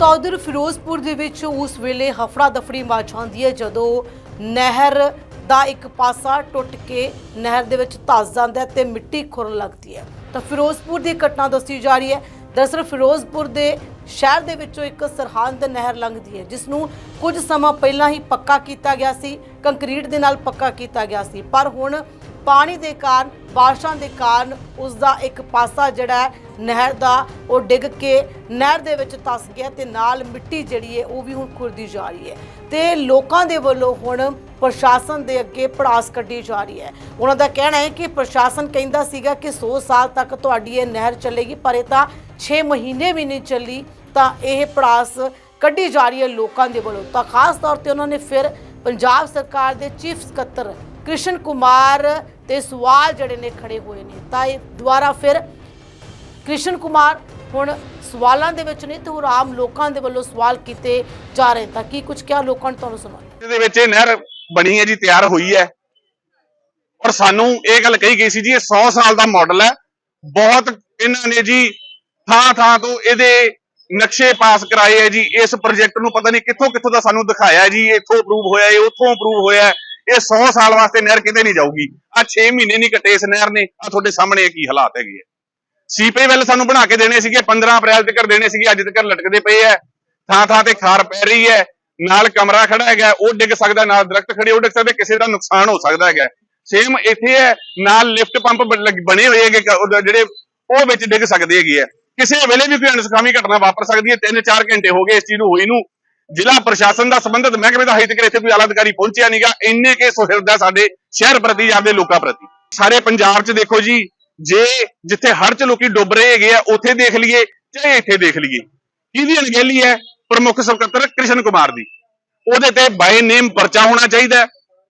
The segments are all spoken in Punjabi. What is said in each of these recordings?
ਤਾਂ ਉਧਰ ਫਿਰੋਜ਼ਪੁਰ ਦੇ ਵਿੱਚ ਉਸ ਵੇਲੇ ਹਫੜਾ ਦਫੜੀ ਮਚ ਜਾਂਦੀ ਹੈ ਜਦੋਂ ਨਹਿਰ ਦਾ ਇੱਕ ਪਾਸਾ ਟੁੱਟ ਕੇ ਨਹਿਰ ਦੇ ਵਿੱਚ ਧੱਸ ਜਾਂਦਾ ਹੈ ਤੇ ਮਿੱਟੀ ਖੁਰਨ ਲੱਗਦੀ ਹੈ। ਤਾਂ ਫਿਰੋਜ਼ਪੁਰ ਦੀ ਘਟਨਾ ਦੱਸੀ ਜਾ ਰਹੀ ਹੈ। ਦਰਅਸਲ ਫਿਰੋਜ਼ਪੁਰ ਦੇ ਸ਼ਹਿਰ ਦੇ ਵਿੱਚੋਂ ਇੱਕ ਸਰਹੰਦ ਨਹਿਰ ਲੰਘਦੀ ਹੈ, ਜਿਸ ਨੂੰ ਕੁਝ ਸਮਾਂ ਪਹਿਲਾਂ ਹੀ ਪੱਕਾ ਕੀਤਾ ਗਿਆ ਸੀ, ਕੰਕਰੀਟ ਦੇ ਨਾਲ ਪੱਕਾ ਕੀਤਾ ਗਿਆ ਸੀ। ਪਰ ਹੁਣ ਪਾਣੀ ਦੇ ਕਾਰਨ, ਬਾਰਿਸ਼ਾਂ ਦੇ ਕਾਰਨ ਉਸ ਦਾ ਇੱਕ ਪਾਸਾ ਜਿਹੜਾ ਨਹਿਰ ਦਾ, ਉਹ ਡਿੱਗ ਕੇ ਨਹਿਰ ਦੇ ਵਿੱਚ ਤਸ ਗਿਆ ਤੇ ਨਾਲ ਮਿੱਟੀ ਜਿਹੜੀ ਹੈ, ਉਹ ਵੀ ਹੁਣ ਖੁਰਦੀ ਜਾ ਰਹੀ ਹੈ। ਤੇ ਲੋਕਾਂ ਦੇ ਵੱਲੋਂ ਹੁਣ ਪ੍ਰਸ਼ਾਸਨ ਦੇ ਅੱਗੇ ਪੜਾਸ ਕੱਢੀ ਜਾ ਰਹੀ ਹੈ। ਉਹਨਾਂ ਦਾ ਕਹਿਣਾ ਹੈ ਕਿ ਪ੍ਰਸ਼ਾਸਨ ਕਹਿੰਦਾ ਸੀਗਾ ਕਿ 100 ਸਾਲ ਤੱਕ ਤੁਹਾਡੀ ਇਹ ਨਹਿਰ ਚੱਲੇਗੀ, ਪਰ ਇਹ ਤਾਂ 6 ਮਹੀਨੇ ਵੀ ਨਹੀਂ ਚੱਲੀ, ਤਾਂ ਇਹ ਪੜਾਸ ਕੱਢੀ ਜਾ ਰਹੀ ਹੈ ਲੋਕਾਂ ਦੇ ਵੱਲੋਂ। ਤਾਂ ਖਾਸ ਤੌਰ ਤੇ ਉਹਨਾਂ ਨੇ ਫਿਰ ਪੰਜਾਬ ਸਰਕਾਰ ਦੇ ਚੀਫ ਸਕੱਤਰ ਕ੍ਰਿਸ਼ਨ ਕੁਮਾਰ ਤੇ ਸਵਾਲ ਜਿਹੜੇ ਨੇ ਖੜੇ ਹੋਏ ਨੇ। ਤਾਂ ਇਹ ਦੁਬਾਰਾ ਫਿਰ ਕ੍ਰਿਸ਼ਨ ਕੁਮਾਰ ਹੁਣ ਸਵਾਲਾਂ ਦੇ ਵਿੱਚ ਨਹੀਂ ਤੇ ਹੋਰ ਆਮ ਲੋਕਾਂ ਦੇ ਵੱਲੋਂ ਸਵਾਲ ਕੀਤੇ ਜਾ ਰਹੇ ਤਾਂ ਕੀ ਕੁਝ ਕਿਹਾ ਲੋਕਾਂ ਨੇ ਤੁਹਾਨੂੰ ਸੁਣਾਇਆ ਦੇ ਵਿੱਚ ਇਹ ਨਹਿਰ ਬਣੀ ਹੈ ਜੀ, ਤਿਆਰ ਹੋਈ ਹੈ। ਔਰ ਸਾਨੂੰ ਇਹ ਗੱਲ ਕਹੀ ਗਈ ਸੀ ਜੀ, ਇਹ 100 ਸਾਲ ਦਾ ਮਾਡਲ ਹੈ। ਬਹੁਤ ਇਹਨਾਂ ਨੇ ਜੀ ਥਾਂ ਥਾਂ ਤੋਂ ਇਹਦੇ ਨਕਸ਼ੇ ਪਾਸ ਕਰਾਏ ਹੈ ਜੀ। ਇਸ ਪ੍ਰੋਜੈਕਟ ਨੂੰ ਪਤਾ ਨਹੀਂ ਕਿੱਥੋਂ ਕਿੱਥੋਂ ਦਾ ਸਾਨੂੰ ਦਿਖਾਇਆ ਜੀ। ਇੱਥੋਂ ਅਪਰੂਵ ਹੋਇਆ, ਇਹ ਉੱਥੋਂ ਅਪਰੂਵ ਹੋਇਆ। ਹੈ। ਇਹ 100 ਸਾਲ ਵਾਸਤੇ ਨਹਿਰ ਕਿਤੇ ਨਹੀਂ ਜਾਊਗੀ। ਆ 6 ਮਹੀਨੇ ਨਹੀਂ ਕੱਟੇ ਇਸ ਨਹਿਰ ਨੇ। ਆ ਤੁਹਾਡੇ ਸਾਹਮਣੇ ਇਹ ਕੀ ਹਾਲਾਤ ਹੈਗੇ ਆ। ਸੀਪੇ ਵੱਲ ਸਾਨੂੰ ਬਣਾ ਕੇ ਦੇਣੇ ਸੀਗੇ 15 ਅਪ੍ਰੈਲ ਤੱਕ ਦੇਣੇ ਸੀਗੇ, ਅੱਜ ਤੱਕ ਲਟਕਦੇ ਪਏ ਐ ਥਾਂ ਥਾਂ ਤੇ ਖਾਰ ਪੈ ਰਹੀ ਹੈ, ਨਾਲ ਕਮਰਾ ਖੜਾ ਹੈਗਾ, ਉਹ ਡਿੱਗ ਸਕਦਾ, ਨਾਲ ਦਰਖਤ ਖੜੇ, ਉਹ ਡਿੱਗ ਸਕਦੇ, ਕਿਸੇ ਦਾ ਨੁਕਸਾਨ ਹੋ ਸਕਦਾ ਹੈਗਾ। ਸੇਮ ਇੱਥੇ ਹੈ, ਨਾਲ ਲਿਫਟ ਪੰਪ ਬਣੇ ਹੋਏ ਹੈਗੇ ਜਿਹੜੇ ਉਹ ਵਿੱਚ ਡਿੱਗ ਸਕਦੇ ਹੈਗੇ ਆ। ਕਿਸੇ ਵੇਲੇ ਵੀ ਕੋਈ ਅਣਸਖਾਵੀ ਘਟਨਾ ਵਾਪਰ ਸਕਦੀ ਹੈ 3-4 ਘੰਟੇ ਹੋ ਗਏ ਇਸ ਚੀਜ਼ ਨੂੰ ਹੋਈ ਨੂੰ। ਜ਼ਿਲ੍ਹਾ ਪ੍ਰਸ਼ਾਸਨ ਦਾ ਸੰਬੰਧਿਤ ਮਹਿਕਮੇ ਦਾ ਹਜੇ ਤੱਕ ਇੱਥੇ ਕੋਈ ਆਲਾ ਅਧਿਕਾਰੀ ਪਹੁੰਚਿਆ ਨਹੀਂਗਾ ਇੰਨੇ ਕੇ ਸੁਹਿਰਦ ਹੈ ਸਾਡੇ ਸ਼ਹਿਰ ਪ੍ਰਤੀ ਜਾਂਦੇ ਲੋਕਾਂ ਪ੍ਰਤੀ। ਸਾਰੇ ਪੰਜਾਬ 'ਚ ਦੇਖੋ ਜੀ, ਜੇ ਜਿੱਥੇ ਹੜ੍ਹ 'ਚ ਲੋਕੀ ਡੁੱਬ ਰਹੇ ਹੈਗੇ ਆ, ਉੱਥੇ ਦੇਖ ਲਈਏ ਚਾਹੇ ਇੱਥੇ ਦੇਖ ਲਈਏ। ਕਿਹਦੀ ਅਣਗਹਿਲੀ ਹੈ? ਪ੍ਰਮੁੱਖ ਸਕੱਤਰ ਕ੍ਰਿਸ਼ਨ ਕੁਮਾਰ ਦੀ। ਉਹਦੇ ਤੇ ਬਾਈ ਨੇਮ ਪਰਚਾ ਹੋਣਾ ਚਾਹੀਦਾ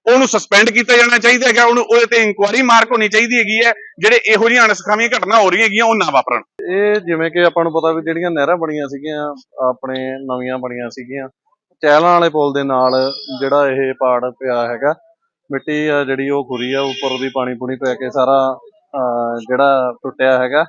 ਉਹਨੂੰ ਸਸਪੈਂਡ ਕੀਤਾ ਜਾਣਾ ਚਾਹੀਦਾ ਹੈਗਾ। ਉਹਨੂੰ ਉਹਦੇ ਤੇ ਇਨਕੁਆਇਰੀ ਮਾਰਕ ਹੋਣੀ ਚਾਹੀਦੀ ਹੈਗੀ ਹੈ। ਜਿਹੜੇ ਇਹੋ ਜਿਹੀਆਂ ਅਣਸਖਾਵੀਆਂ ਘਟਨਾ ਹੋ ਰਹੀਆਂ ਹੈਗੀਆਂ, ਉਹ ਨਾ ਵਾਪਰਨ। ਇਹ ਜਿਵੇਂ ਕਿ ਆਪਾਂ ਨੂੰ ਪਤਾ ਵੀ ਜਿਹੜੀਆਂ ਨਹਿਰਾਂ ਬਣੀਆਂ ਸੀਗੀਆਂ ਆਪਣੇ ਨਵੀਆਂ ਬਣੀਆਂ ਸੀਗੀਆਂ ਚਹਿਲਾਂ ਵਾਲੇ ਪੁਲ ਦੇ ਨਾਲ ਜਿਹੜਾ ਇਹ ਪਾੜ ਪਿਆ ਹੈਗਾ ਮਿੱਟੀ ਆ ਜਿਹੜੀ ਉਹ ਖੁਰੀ ਆ ਉੱਪਰ ਦੀ ਪਾਣੀ ਪੂਣੀ ਪੈ ਕੇ ਸਾਰਾ ਅਹ, ਜਿਹੜਾ ਟੁੱਟਿਆ ਹੈਗਾ।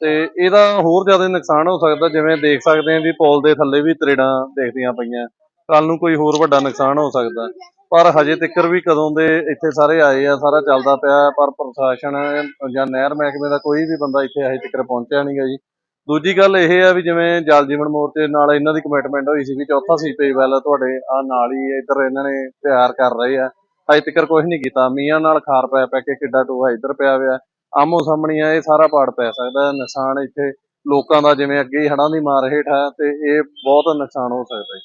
ਤੇ ਇਹਦਾ ਹੋਰ ਜ਼ਿਆਦਾ ਨੁਕਸਾਨ ਹੋ ਸਕਦਾ ਜਿਵੇਂ ਦੇਖ ਸਕਦੇ ਹਾਂ ਵੀ ਪੁਲ ਦੇ ਥੱਲੇ ਵੀ ਤਰੇੜਾਂ ਦੇਖਦੀਆਂ ਪਈਆਂ। ਕੱਲ ਨੂੰ ਕੋਈ ਹੋਰ ਵੱਡਾ ਨੁਕਸਾਨ ਹੋ ਸਕਦਾ। ਪਰ ਹਜੇ ਤੱਕਰ ਵੀ ਕਦੋਂ ਦੇ ਇੱਥੇ ਸਾਰੇ ਆਏ ਆ, ਸਾਰਾ ਚੱਲਦਾ ਪਿਆ ਪਰ ਪ੍ਰਸ਼ਾਸਨ ਜਾਂ ਨਹਿਰ ਮਹਿਕਮੇ ਦਾ ਕੋਈ ਵੀ ਬੰਦਾ ਇੱਥੇ ਹਜੇ ਤੱਕ ਪਹੁੰਚਿਆ ਨਹੀਂਗਾ ਜੀ। ਦੂਜੀ ਗੱਲ ਇਹ ਆ ਵੀ ਜਿਵੇਂ ਜਲ ਜੀਵਨ ਮੋਰਚੇ ਨਾਲ ਇਹਨਾਂ ਦੀ ਕਮਿਟਮੈਂਟ ਹੋਈ ਸੀ ਵੀ ਚੌਥਾ ਸੀਪੇਜ ਵੈਲ ਤੁਹਾਡੇ ਆ ਨਾਲ ਹੀ ਇੱਧਰ ਇਹਨਾਂ ਨੇ ਤਿਆਰ ਕਰ ਰਹੇ ਆ। ਹਜੇ ਤੱਕ ਕੁਝ ਨਹੀਂ ਕੀਤਾ। ਮੀਆਂ ਨਾਲ ਖਾਰ ਪੈ ਪੈ ਕੇ ਕਿੱਡਾ ਟੋਆ ਇੱਧਰ ਪਿਆ ਹੋਇਆ। ਆਮੋ ਸਾਹਮਣੇ ਆ, ਇਹ ਸਾਰਾ ਪਾੜ ਪੈ ਸਕਦਾ ਨੁਕਸਾਨ ਇੱਥੇ ਲੋਕਾਂ ਦਾ ਜਿਵੇਂ ਅੱਗੇ ਹੀ ਹੜ੍ਹਾਂ ਦੀ ਮਾਰ ਹੇਠ ਹੈ ਤੇ ਇਹ ਬਹੁਤ ਨੁਕਸਾਨ ਹੋ ਸਕਦਾ ਹੈ।